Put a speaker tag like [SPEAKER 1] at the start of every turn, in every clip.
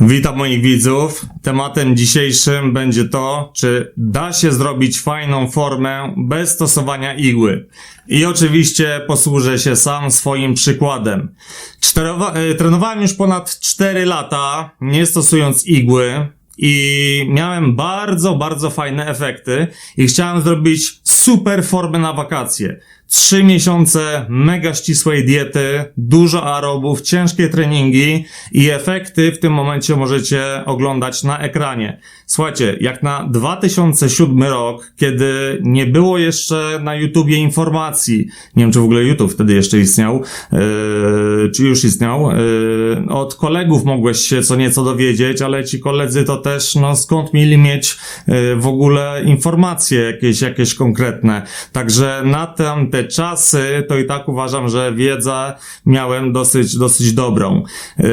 [SPEAKER 1] Witam moich widzów. Tematem dzisiejszym będzie to, czy da się zrobić fajną formę bez stosowania igły. I oczywiście posłużę się sam swoim przykładem. Czterowa- e, trenowałem już ponad 4 lata, nie stosując igły. I miałem bardzo, bardzo fajne efekty i chciałem zrobić super formę na wakacje. Trzy miesiące mega ścisłej diety, dużo aerobów, ciężkie treningi i efekty w tym momencie możecie oglądać na ekranie. Słuchajcie, jak na 2007 rok, kiedy nie było jeszcze na YouTubie informacji, nie wiem czy w ogóle YouTube wtedy jeszcze istniał, yy, czy już istniał, yy, od kolegów mogłeś się co nieco dowiedzieć, ale ci koledzy to też, no skąd mieli mieć yy, w ogóle informacje jakieś, jakieś konkretne. Także na tamte czasy to i tak uważam, że wiedzę miałem dosyć, dosyć dobrą. Yy,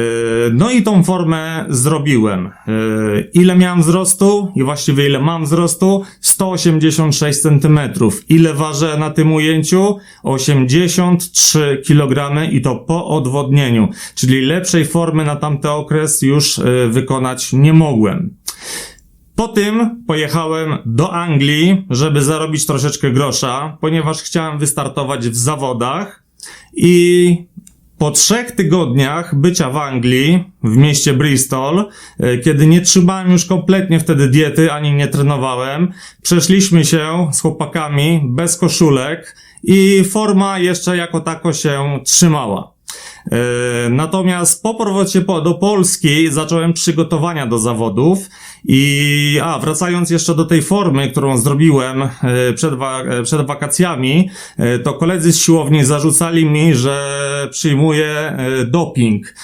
[SPEAKER 1] No i tą formę zrobiłem. Yy, Ile miałem wzrostu i właściwie ile mam wzrostu? 186 cm. Ile ważę na tym ujęciu? 83 kg i to po odwodnieniu. Czyli lepszej formy na tamty okres już yy, wykonać nie mogłem. Po tym pojechałem do Anglii, żeby zarobić troszeczkę grosza, ponieważ chciałem wystartować w zawodach i po trzech tygodniach bycia w Anglii, w mieście Bristol, e, kiedy nie trzymałem już kompletnie wtedy diety, ani nie trenowałem, przeszliśmy się z chłopakami bez koszulek i forma jeszcze jako tako się trzymała. E, Natomiast po powrocie po, do Polski zacząłem przygotowania do zawodów i a wracając jeszcze do tej formy, którą zrobiłem e, przed, e, przed wakacjami, to koledzy z siłowni zarzucali mi, że przyjmuję doping,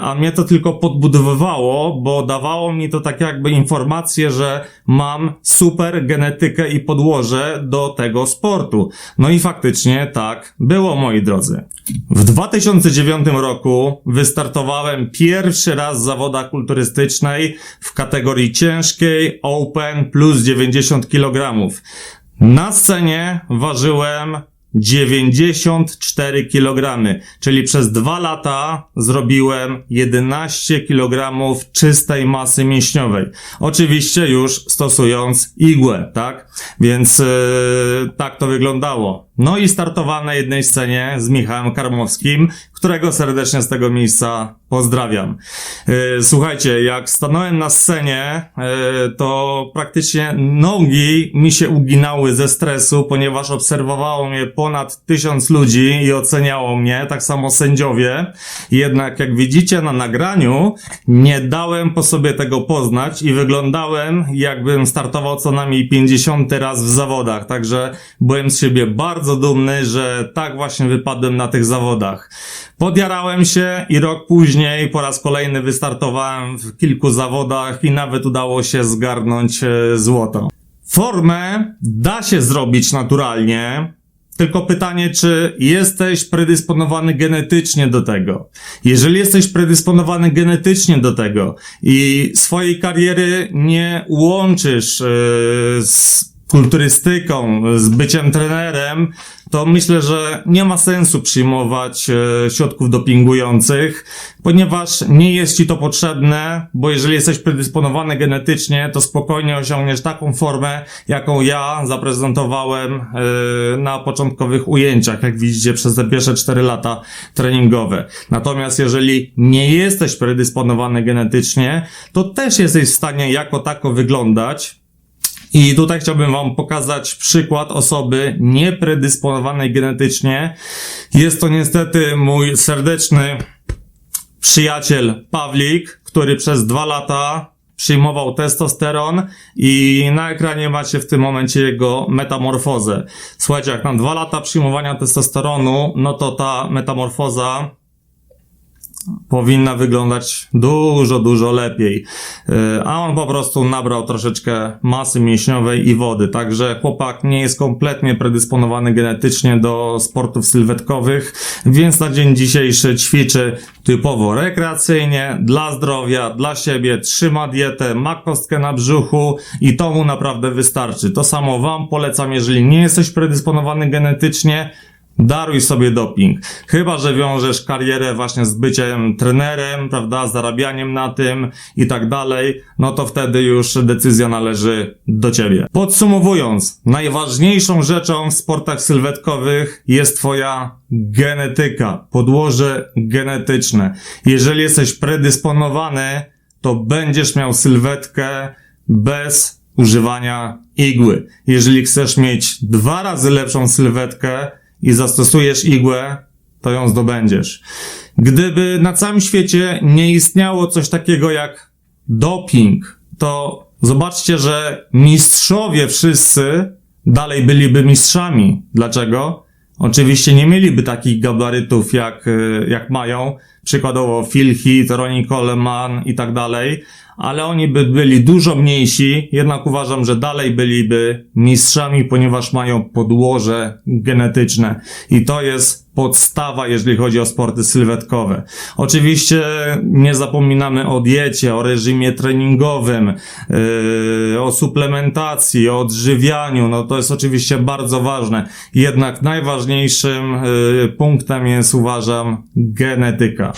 [SPEAKER 1] a mnie to tylko podbudowywało, bo dawało mi to tak jakby informację, że mam super genetykę i podłoże do tego sportu. No i faktycznie tak było, moi drodzy. W 2009 roku wystartowałem pierwszy raz w zawodach kulturystycznej w kategorii ciężkiej Open plus 90 kg. Na scenie ważyłem 94 kg, czyli przez dwa lata zrobiłem 11 kg czystej masy mięśniowej. Oczywiście już stosując igłę, tak? Więc yy, tak to wyglądało. No i startowałem na jednej scenie z Michałem Karmowskim, którego serdecznie z tego miejsca pozdrawiam. Yy, Słuchajcie, jak stanąłem na scenie, yy, to praktycznie nogi mi się uginały ze stresu, ponieważ obserwowało mnie ponad tysiąc ludzi i oceniało mnie, tak samo sędziowie. Jednak jak widzicie na nagraniu, nie dałem po sobie tego poznać i wyglądałem jakbym startował co najmniej 50 raz w zawodach. Także byłem z siebie bardzo dumny, że tak właśnie wypadłem na tych zawodach. Podjarałem się i rok później po raz kolejny wystartowałem w kilku zawodach i nawet udało się zgarnąć e, złoto. Formę da się zrobić naturalnie, tylko pytanie, czy jesteś predysponowany genetycznie do tego? Jeżeli jesteś predysponowany genetycznie do tego i swojej kariery nie łączysz e, z kulturystyką, z byciem trenerem, to myślę, że nie ma sensu przyjmować e, środków dopingujących, ponieważ nie jest ci to potrzebne, bo jeżeli jesteś predysponowany genetycznie, to spokojnie osiągniesz taką formę, jaką ja zaprezentowałem e, na początkowych ujęciach, jak widzicie przez te pierwsze 4 lata treningowe. Natomiast jeżeli nie jesteś predysponowany genetycznie, to też jesteś w stanie jako tako wyglądać, i tutaj chciałbym Wam pokazać przykład osoby niepredysponowanej genetycznie. Jest to niestety mój serdeczny przyjaciel Pawlik, który przez dwa lata przyjmował testosteron i na ekranie macie w tym momencie jego metamorfozę. Słuchajcie, jak na dwa lata przyjmowania testosteronu, no to ta metamorfoza powinna wyglądać dużo, dużo lepiej. Yy, A on po prostu nabrał troszeczkę masy mięśniowej i wody, także chłopak nie jest kompletnie predysponowany genetycznie do sportów sylwetkowych, więc na dzień dzisiejszy ćwiczy typowo rekreacyjnie, dla zdrowia, dla siebie, trzyma dietę, ma kostkę na brzuchu i to mu naprawdę wystarczy. To samo wam polecam, jeżeli nie jesteś predysponowany genetycznie, daruj sobie doping. Chyba, że wiążesz karierę właśnie z byciem trenerem, prawda, zarabianiem na tym i tak dalej, no to wtedy już decyzja należy do ciebie. Podsumowując, najważniejszą rzeczą w sportach sylwetkowych jest twoja genetyka, podłoże genetyczne. Jeżeli jesteś predysponowany, to będziesz miał sylwetkę bez używania igły. Jeżeli chcesz mieć dwa razy lepszą sylwetkę i zastosujesz igłę, to ją zdobędziesz. Gdyby na całym świecie nie istniało coś takiego jak doping, to zobaczcie, że mistrzowie wszyscy dalej byliby mistrzami. Dlaczego? Oczywiście nie mieliby takich gabarytów jak, jak mają, przykładowo Phil Heath, Ronnie Coleman i tak dalej, ale oni by byli dużo mniejsi, jednak uważam, że dalej byliby mistrzami, ponieważ mają podłoże genetyczne i to jest podstawa, jeżeli chodzi o sporty sylwetkowe. Oczywiście nie zapominamy o diecie, o reżimie treningowym, yy, o suplementacji, o odżywianiu, no to jest oczywiście bardzo ważne. Jednak najważniejszym yy, punktem jest, uważam, genetyka.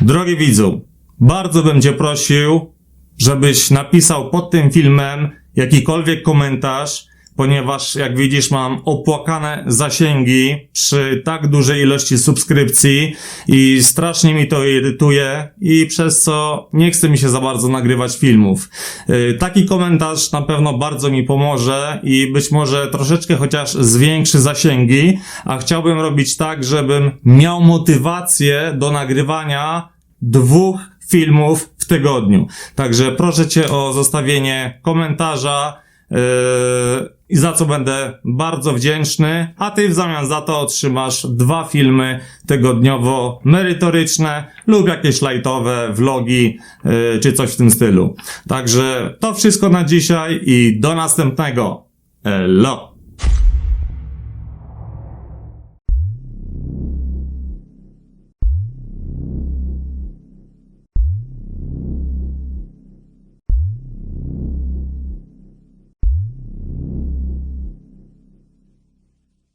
[SPEAKER 1] Drogi widzu, bardzo bym Cię prosił, żebyś napisał pod tym filmem jakikolwiek komentarz, ponieważ jak widzisz mam opłakane zasięgi przy tak dużej ilości subskrypcji i strasznie mi to irytuje i przez co nie chce mi się za bardzo nagrywać filmów. Yy, Taki komentarz na pewno bardzo mi pomoże i być może troszeczkę chociaż zwiększy zasięgi, a chciałbym robić tak, żebym miał motywację do nagrywania dwóch filmów w tygodniu. Także proszę Cię o zostawienie komentarza yy, i za co będę bardzo wdzięczny, a Ty w zamian za to otrzymasz dwa filmy tygodniowo merytoryczne lub jakieś lightowe vlogi yy, czy coś w tym stylu. Także to wszystko na dzisiaj i do następnego. Elo!